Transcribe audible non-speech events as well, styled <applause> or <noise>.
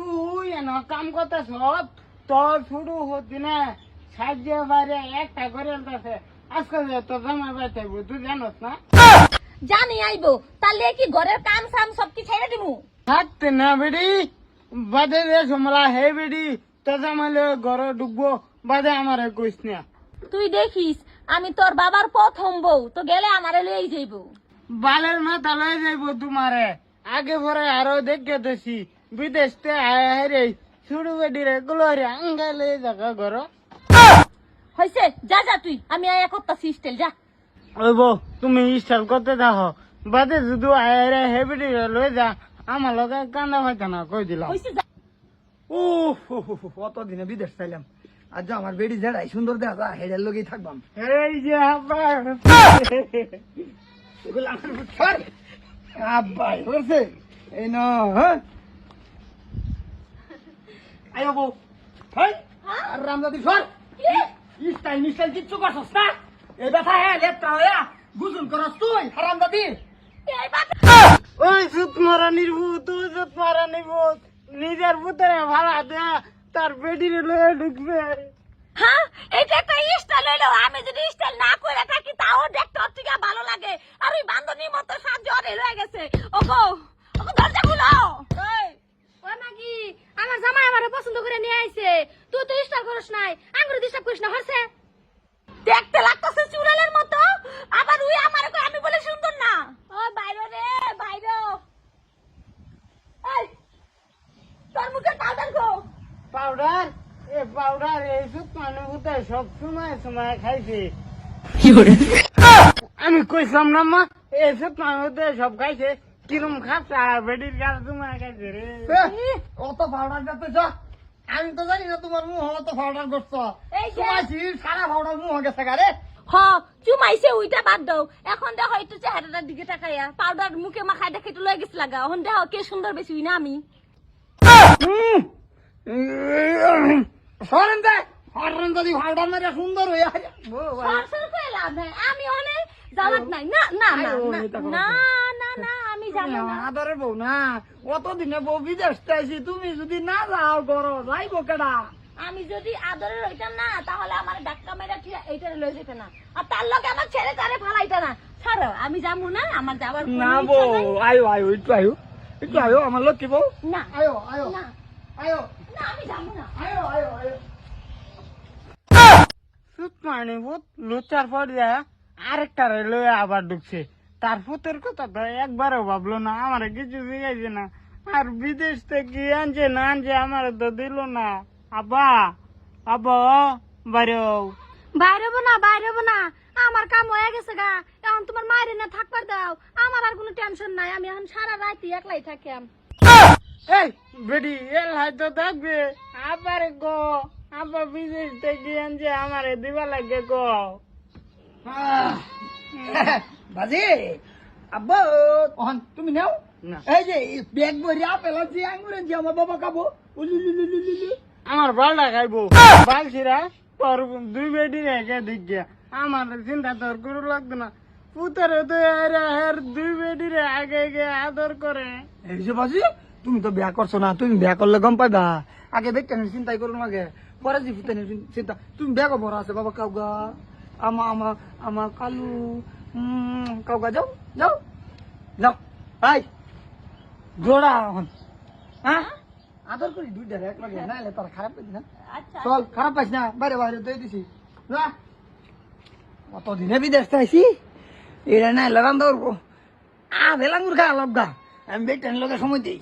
তুই কাম করতে সব তোর শুরু হতি না সাহায্য বাইরে একটা করে আছে আজকে তোর জামাই হইবো, তুই জানোস না? জানি আইবো তাহলে কি ঘরের কাম সাম সব কি ছেড়ে দিমু? থাকতে না বেডি বাদে রে সমলা হে বেডি তোর জামাই ঘরে ঢুকবো বাদে আমারে কইস না। তুই দেখিস আমি তোর বাবার প্রথম বউ তো গেলে আমারে লই যাইব। বালের মাথা লয়ে যাইব তোমারে। আগে পরে আরও দেখে দেছি বিদেশ তে আয় রে শুরু বেডি রে গুলোরে আঙ্গা লয়ে যাকা ঘর। হইছে যা যা তুই আমি আয়া করতাছি স্টাইল যা। ওই বউ তুমি স্টাইল করতে থাকো। বাদে শুধু আয় রে হে বেডি রে লয়ে যা। আমার লগে কান্দা হইতে না কই দিলাম? হইছে যা। ও কত দিনে বিদেশ চাইলাম। আজ যা আমার বেডি জেডাই সুন্দর দেখা যা হেডের লগেই থাকবাম। এই যে আবার এগুলো আমার আব্বাই হয়েছে এই ন হ্যাঁ? আয় বউ হই আর রামদাদি সর স্টাইল মিস্টাইল কিচ্ছু করছস না? এই ব্যথা হ্যাঁ লেপটা হইয়া গুজুল করস তুই হারামদাদি ওই সুত মারানির ভূত ওই সুত মারানির ভূত নিজের ভূতের ভাড়া দেয়া তার বেডিরে লয়ে ঢুকবে। হ্যাঁ এটা একটা স্টাইল হইল। আমি যদি স্টাইল না করে থাকি তাও দেখতে ওর ভালো লাগে। আর ওই বান্ধবীর মতো জ্বরে রয়ে গেছে ওগো ওগো দরজা খুলো ও নাকি আমার জামাই আমারে পছন্দ করে নিয়ে আইছে তুই তো স্টাইল করিস নাই দেখতে লাগতেছে চুড়ালের মতো আবার উই আমার আমি বলে সুন্দর না। ও বাইরে রে বাইরে। তোর মুখে পাউডার গো। পাউডার এ পাউডার এই সুত মানে ভূতে সব সময় সময় খাইছে। আমি কইছিলাম না মা এই সুত মানে সব খাইছে কিরম খাচ্ছে আর বেডির কাছে সময় খাইছে রে। অত ফাউডার যাতেছ আমি তো জানি না তোমার মুহ অত ফাউডার করছ তোমার সারা ফাউডার মুহ গেছে গারে হ চুমাইছে উইটা বাদ দাও। এখন দেখো একটু চেহারাটার দিকে তাকাইয়া পাউডার মুখে মাখায় দেখে একটু লয়ে গেছে লাগা এখন দেখো কে সুন্দর বেশি না আমি। সরেন দে সরেন যদি ফাউডার মেরে সুন্দর হয়ে আমি অনেক জানাত নাই। না না না। না, না আদরের বউ না? অত দিনে বউ বিদেশ চাইছি তুমি যদি না যাও করো যাইবো কেডা? আমি যদি আদরের হইতাম না তাহলে আমার ডাক্কা মেরা এইটা লয়ে যেত না। আর তার লগে আমার ছেড়ে তারে ফালাইতা না। ছাড়ো আমি যাব না আমার যাবার না বউ আয়ো আয়ো একটু আয়ো। একটু আয়ো আমার লক্ষ্মী বউ। না আয়ো আয়ো না। আয়ো। না আমি যাব না। আয়ো আয়ো আয়ো। সুত মানে লুচার পর যায় আরেকটা লয়ে আবার ঢুকছে। তার ভূতের কথা তো একবারও ভাবলো না আমার কিছু জিজ্ঞাসে না। আর বিদেশ থেকে আনছে না আনছে আমার তো দিল না। আব্বা আব্বা বাইরে বাইরে হব না বাইরে হব না। আমার কাম হয়ে গেছে গা। এখন তোমার মায়ের না থাকবার দাও। আমার আর কোনো টেনশন নাই। আমি এখন সারা রাত একলাই থাকি এই বেডি এল হয়তো থাকবে। আবার গো আব্বা বিদেশ থেকে আনছে আমার দিবা লাগে গো আহ, <laughs> বাজি আব্বা অহন তুমি নাও। না। এই যে ব্যাগ ভরি আপেল আছে আঙ্গুর আছে আমার বাবা খাব। আমার বালটা খাইবো। বালছিরা তোর দুই বেডি রেখে দিক। গিয়া আমার চিন্তা তোর গুরু লাগতো না। পুতরে তো এর দুই বেডি রে আগে গিয়ে আদর করে। এই যে বাজি তুমি তো বিয়া করছ না তুমি বিয়া করলে গম পাইবা? আগে দেখতে চিন্তাই করো না আগে পরে যে চিন্তা তুমি বিয়া করব আছে বাবা কাউগা আমা আমা আমা কালু কাউগা যাও যাও যাও হাই জোড়া এখন হ্যাঁ আদর করি দুইটা এক লাগে না এলে তারা খারাপ পাইছি না আচ্ছা চল খারাপ পাইছি না বাইরে বাইরে দিয়ে দিছি যা অতদিনে বিদেশ আইছি এটা না লাগান ধরবো আ ভেলাঙ্গুর খা লাভ গা আমি বেটান লোকের সময় দিই